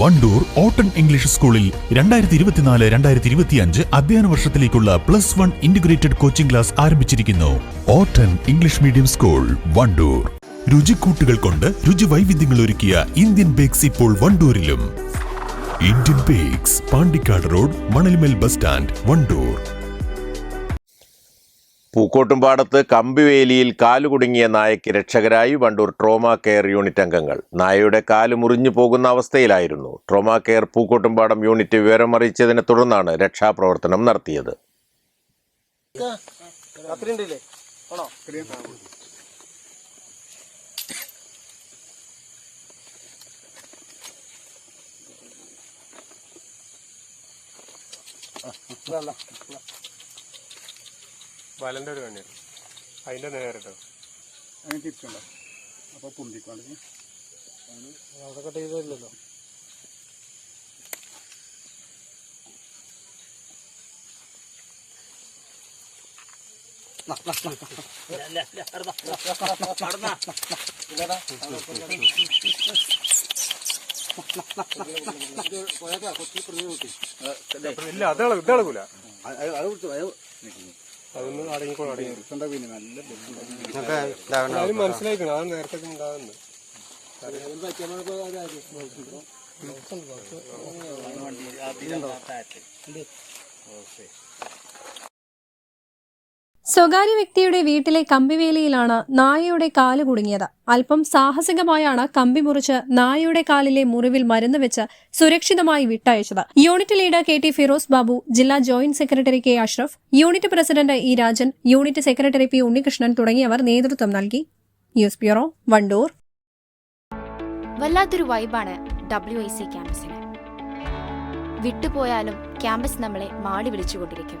Wandoor ഓട്ടൺ English സ്കൂളിൽ രണ്ടായിരത്തി ഇരുപത്തിനാല് രണ്ടായിരത്തി ഇരുപത്തിയഞ്ച് അധ്യയന വർഷത്തിലേക്കുള്ള plus one integrated coaching class ആരംഭിച്ചിരിക്കുന്നു. ഓട്ടൺ ഇംഗ്ലീഷ് മീഡിയം സ്കൂൾ വണ്ടൂർ. രുചിക്കൂട്ടുകൾ കൊണ്ട് രുചി വൈവിധ്യങ്ങൾ ഒരുക്കിയ ഇന്ത്യൻ ബേക്സ് ഇപ്പോൾ വണ്ടൂരിലും. Indian bakes Pandikkad road Manalmel bus stand Wandoor. പൂക്കോട്ടുംപാടത്ത് കമ്പിവേലിയിൽ കാലുകുടുങ്ങിയ നായയ്ക്ക് രക്ഷകരായി വണ്ടൂർ ട്രോമ കെയർ യൂണിറ്റ് അംഗങ്ങൾ. നായയുടെ കാൽ മുറിഞ്ഞു പോകുന്ന അവസ്ഥയിലായിരുന്നു ട്രോമ കെയർ പൂക്കോട്ടുംപാടം യൂണിറ്റ് വിവരമറിയിച്ചതിനെ തുടർന്നാണ് രക്ഷാപ്രവർത്തനം നടത്തിയത്. വലന്റെ ഒരു കണ്ണി. അതിന്റെ നേരിട്ടോ. അങ്ങനെ തിരിച്ചുണ്ടോ അപ്പൊ പൊന്തിക്കോളി. അവിടെ കട്ട് ചെയ്തല്ലോ ഇല്ല അത് ഇള- ഇത് ഇളകൂല. അതൊന്ന് അടങ്ങിക്കോളും അടങ്ങി മനസ്സിലാക്കണം അത് നേരത്തെ ഉണ്ടാകുന്നു സ്വകാര്യ വ്യക്തിയുടെ വീട്ടിലെ കമ്പിവേലിയിലാണ് നായയുടെ കാൽ കുടുങ്ങിയത്. അല്പം സാഹസികമായാണ് കമ്പി മുറിച്ച് നായയുടെ കാലിലെ മുറിവിൽ മരുന്ന് വെച്ച് സുരക്ഷിതമായി വിട്ടയച്ചത്. Unit leader K T Firoz Babu ജില്ലാ joint secretary K Ashraf unit president E Rajan unit secretary P Unnikrishnan തുടങ്ങിയവർ നേതൃത്വം നൽകി. News bureau Wandoor. വല്ലാത്തൊരു വൈബാണ് ഡബ്ല്യു ഐ സി ക്യാമ്പസിന്. വിട്ടുപോയാലും ക്യാമ്പസ് നമ്മളെ മാടി വിളിച്ചുകൊണ്ടിരിക്കും.